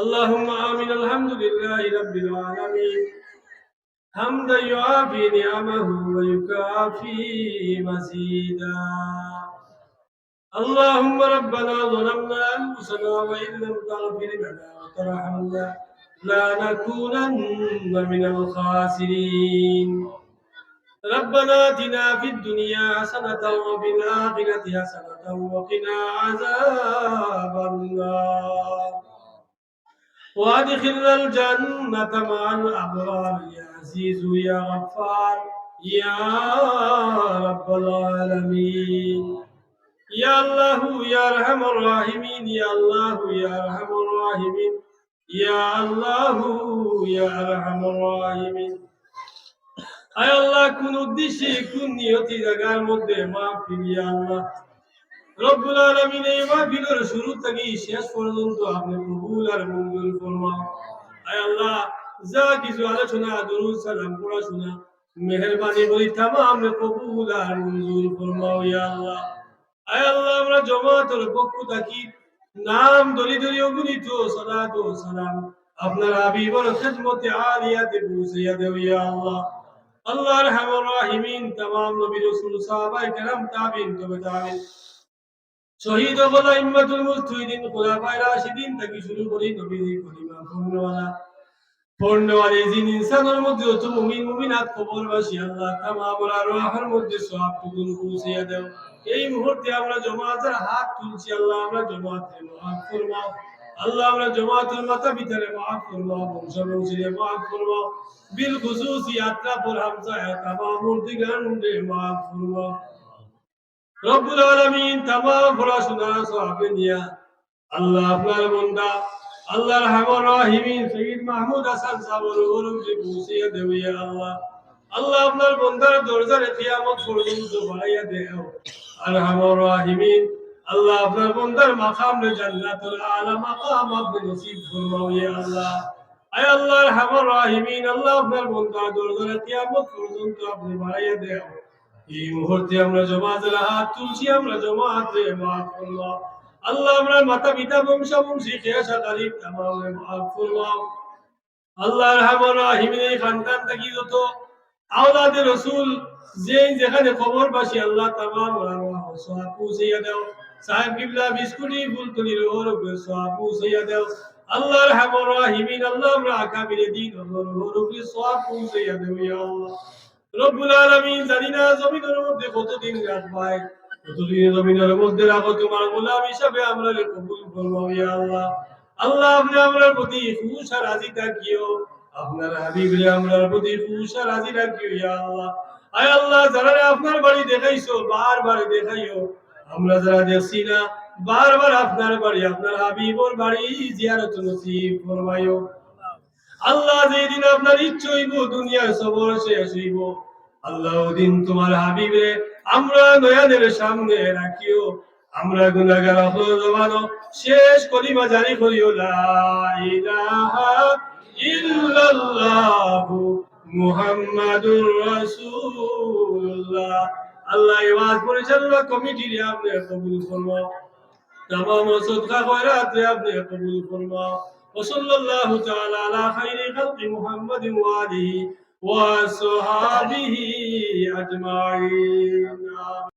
اللهم آمين الحمد لله رب العالمين حمدا يعافي نعمه ويكافي مزيدا اللهم ربنا ظلمنا أنفسنا وإن لم تغفر لنا وترحمنا لنكونن من الخاسرين ربنا اتنا في الدنيا حسنة وفي الآخرة حسنة وقنا عذاب وادخلنا الجنة مع الأبرار يا عزيز يا غفار يا رب العالمين يا الله يا أرحم الراحمين يا الله يا أرحم الراحمين يا الله يا أرحم الراحمين আয় আল্লাহ কোন উদ্দেশ্যে কোন নিয়তি জায়গার মধ্যে মাহফিল ইয়া আল্লাহ রব্বুল আলামিন এই মাহফিলের শুরু থেকে শেষ পর্যন্ত আপনি কবুল আর মঞ্জুর ফরমাও আয় আল্লাহ, যা কিছু আলোচনা, দরুদ, সালাম, পড়াশোনা, মেহেরবানি বলি, তামাম কবুল আর মঞ্জুর ফরমাও ইয়া আল্লাহ। আয় আল্লাহ, আমরা জমাতের পক্ষ থাকি, নাম দলি দলি অগুণিত সালাত ও সালাম। আপনার হাবিবর খিদমতে আলিয়াতে পৌঁছাইয়া দেও ইয়া আল্লাহ। আল্লাহ রহমান রাহিমিন, তামাম নবী রাসূল, সাহাবায়ে کرام তাবেঈন তবে তাবেঈন শহীদ হল ইম্মাতুল মুস্তাহিদিন খুলাফায়ে রাশিদিন থেকে শুরু করে নবীদের কলিমা পূর্ণওয়ালা পূর্ণওয়ালা যিনি ইনসানের মধ্যে তো মুমিন, মুমিনাত কবরবাসী আল্লাহ তামামুল আরওয়াহের মধ্যে সওয়াবটুকু পৌঁছিয়া দাও। এই মুহূর্তে আমরা জমাতের হাত তুলছি, আল্লাহ আমরা জমাতে মাফ ফরমাও আল্লাহ আমরা জমাতের মাথা ভিতরে মাফ ফরমাও বংশ বংশে মাফ ফরমাও বিল খুসুসি আত্রা পর হামসা তামামুল দিগান রে মাফ ফরমাও রব্বুল আলামিন তামাম পড়াশোনা সাহাবে নিয়া আল্লাহ আপনার বন্দা আল্লাহ রহমান রহিমিন সৈয়দ মাহমুদ হাসান সাবর ওরম জি পৌঁছিয়া দেও আল্লাহ। আল্লাহ আপনার বন্দার দরজারে কিয়ামত পর্যন্ত বাড়াইয়া দেও। আর রহমান রহিমিন, আল্লাহ আপনার বন্দার মাকাম রে জান্নাতুল আলা মাকাম আপনি নসিব ফরমাও ইয়া আল্লাহ। আয় আল্লাহ রহমান রহিমিন, আল্লাহ আপনার বন্দার দরজারে কিয়ামত পর্যন্ত আপনি বাড়াইয়া দেও। এই মুহূর্তে আমরা জমাতের হাত তুলছি, আমরা জমাতে মাফ করলাম। আল্লাহ আমরা মাতা, পিতা, বংশ তামামে মাফ করলাম। আল্লাহ রহমান রাহিমিন এই খানদান থেকে যত। আওলাদে রসুল যে যেখানে বাসি আল্লাহ তামাম পৌঁছাইয়া সাহেব কিবলা, বিস্কুটি ফুলতলির ওর উপরে সোয়া পৌঁছাইয়া দাও। আল্লাহ রহমান রাহিমিন, আল্লাহ আমরা আকাবিরে দিন ওর উপরে পৌঁছাইয়া দেও, ইয়া আল্লাহ। রব্বুল আলামিন জানি না জমিনের মধ্যে কতদিন রাখবাই, কতদিন জমিনের মধ্যে রাখো, তোমার গোলাম হিসাবে আমরা কবুল করব ইয়া আল্লাহ। আল্লাহ, আপনি আমরার প্রতি খুশ আর রাজি থাকিও। আপনার হাবিব রে আমরার প্রতি খুশ আর রাজি রাখিও ইয়া আল্লাহ। আয় আল্লাহ, যারা আপনার বাড়ি দেখাইছো, বারবার দেখাইও। আমরা যারা দেখছি না, বারবার আপনার বাড়ি, আপনার হাবিবর বাড়ি জিয়ারত নসিব ফরমাইও। আল্লাহ যেদিন আপনার হইব, দুনিয়ার সবর শেষ হইব। আল্লাহ দিন তোমার হাবিবে আমরা সামনে রাখিও। আমরা গুনাগার শেষ জারি করিও। ইল্লাল্লাহু মুহাম্মাদুর রাসূলুল্লাহ। আল্লাহ ইবাদ পরিচালনা কমিটির আপনি কবুল ফরমাও তামাম সদকা খয়রাত আপনি কবুল ফরমাও وصلى الله تعالى على خير خلق محمد وآله وصحابه أجمعين.